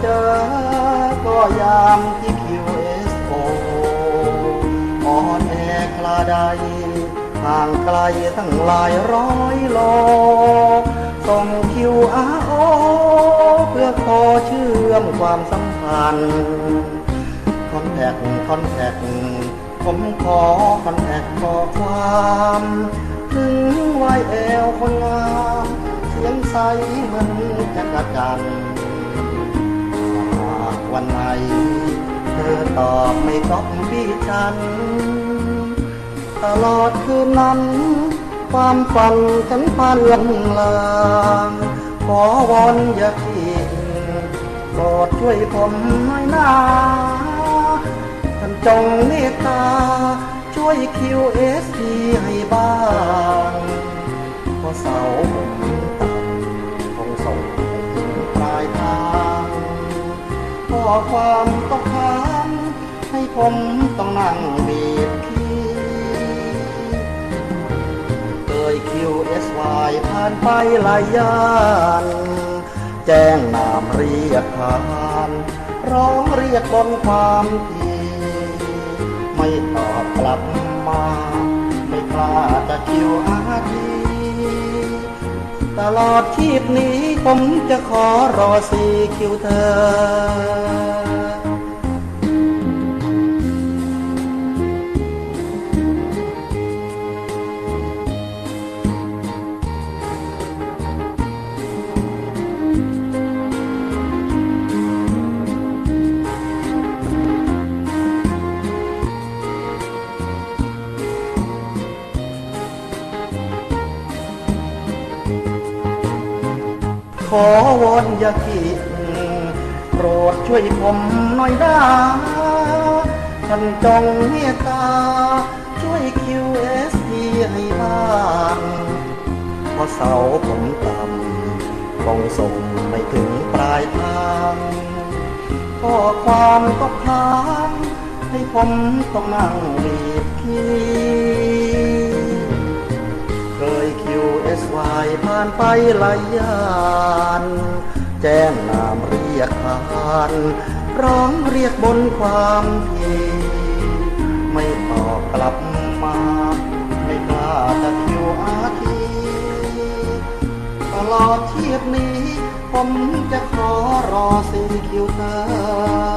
เจอก็ยามที่คิวเอสโออ่อนแอคลาใดห่างไกลตั้งหลายร้อยโลส่งคิวอาโอเพื่อขอเชื่อมความสัมพันธ์คอนแทคคอนแทคผมขอคอนแทคขอความถึงไวยแอลคนงามเสียงใสเหมือนจักรจันทร์ วันไหน เธอตอบไม่ต้องพี่ฉัน ตลอดคืนนั้น ความฝันฉันพันลำลางขอวอนอย่าคิดโปรดช่วยผมหน่อยนะท่านจงเมตตา ช่วยคิวเอสทีให้บ้างเพราะเสาผม อความต้องการให้ผมต้องนั่งบีบคีเคยคิวเอสวผ่านไปหลายย่าน แจ้งนามเรียกผ่านร้องเรียกบนความทีไม่ตอบกลับมา ไม่กล้าจะคิวอาที ตลอดชีพนี้ผมจะขอรอสีคิวเธอ วอนอย่าคิดโปรดช่วยผมหน่อยนะท่านจงเมตตา ช่วยคิวเอสทีให้บ้างเพราะเสาผมต่ำคงส่งไม่ถึงปลายทางข้อความก็ค้างให้ผมต้องนั่งรีบคิด วเอสวผ่านไปหลายยานแจ้งนามเรียกผ่านร้องเรียกบนความทีไม่ตอบกลับมา ไม่กล้าจะคิวอาทีตลอดชีพนี้ ผมจะขอรอสิคิวเธอ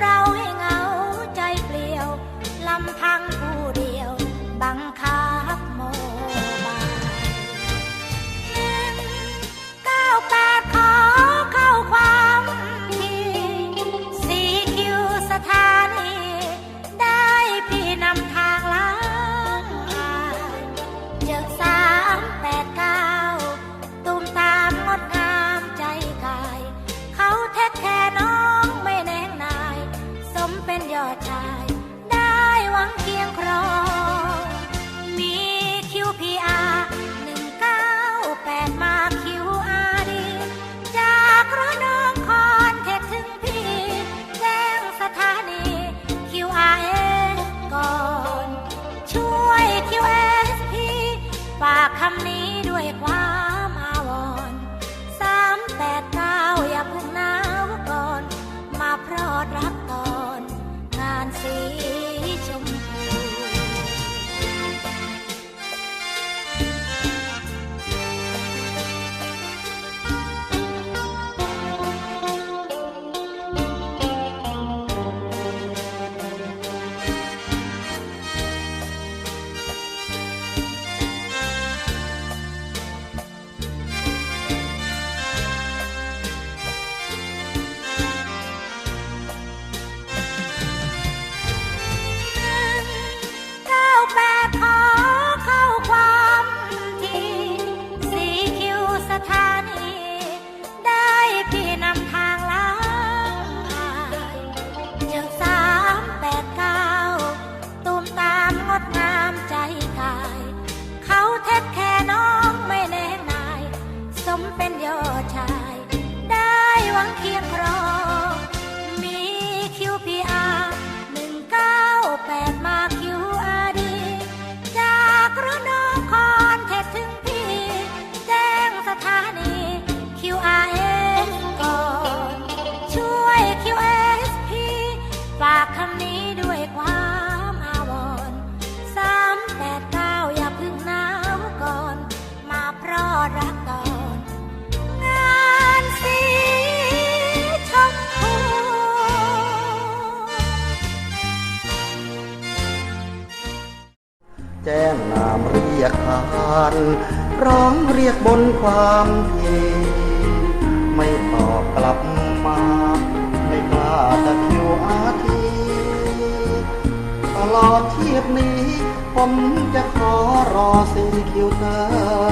เราให้เหงาใจเปลี่ยวลำพัง คำนี้ด้วยความ รียกผ่านร้องเรียกบนความทีไม่ตอบกลับมาไม่กล้าตะคิวอาทีตลอดเทียบนี้ ผมจะขอรอสี่คิวเธอ